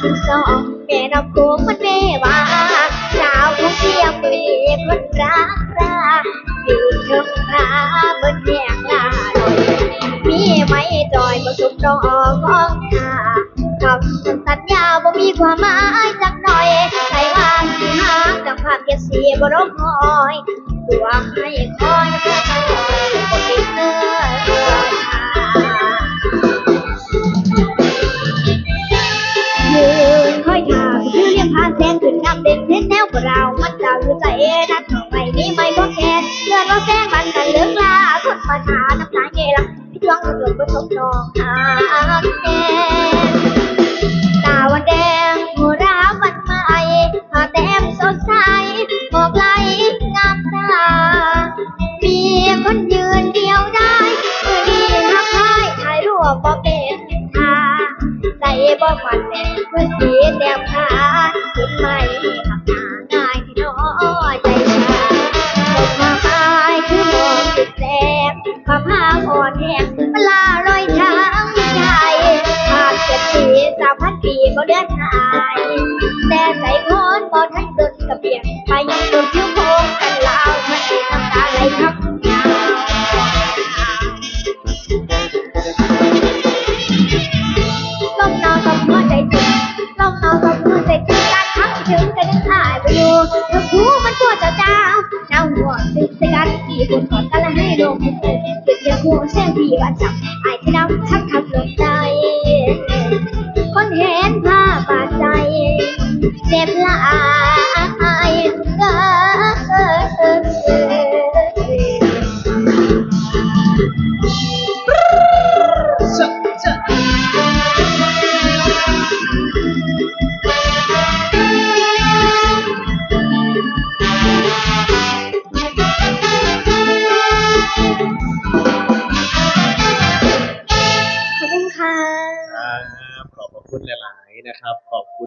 ที่สองแม่น้ำโขงมันไม่ว่าสาวผู้เทียมมีคนรักราดีเธอมาเมื่อแหงลาดมีไหมจอยมาะสมดองกของขาคำสัญญาบ่มีความหมายจักหน่อยใครว่าสิหากับภาพเกียรติบ่ร้องคอยตัวให้คอย นน้ำเด่นเทนแนวกว่าเรามันดาวอยู่ใจเอนัดของไม่มีไม่พอแค่เลื่อนว่าแสงมันกันเลือกลาคนมาหาน้ำตาเงลักพี่ดวงเกิดบนทบนองหาแค่ตาวันแดงหัวราวันใหม่หาแต้มสดใสบอกไหลงามตามีคนยืนเดียวได้มือนี้ทักทายถ่ายรูปบ่เป็นทาใส่ บ่มันแน่เพื่อสีแต้มขาเห็นไหม หัวแช่พี่วันจับไอ้ที่น้ำชักทำลงใจคนเห็นภาพบาดใจเจ็บละอาย ค่ะ ขอบพระคุณหลาย ๆ นะครับ ขอบคุณ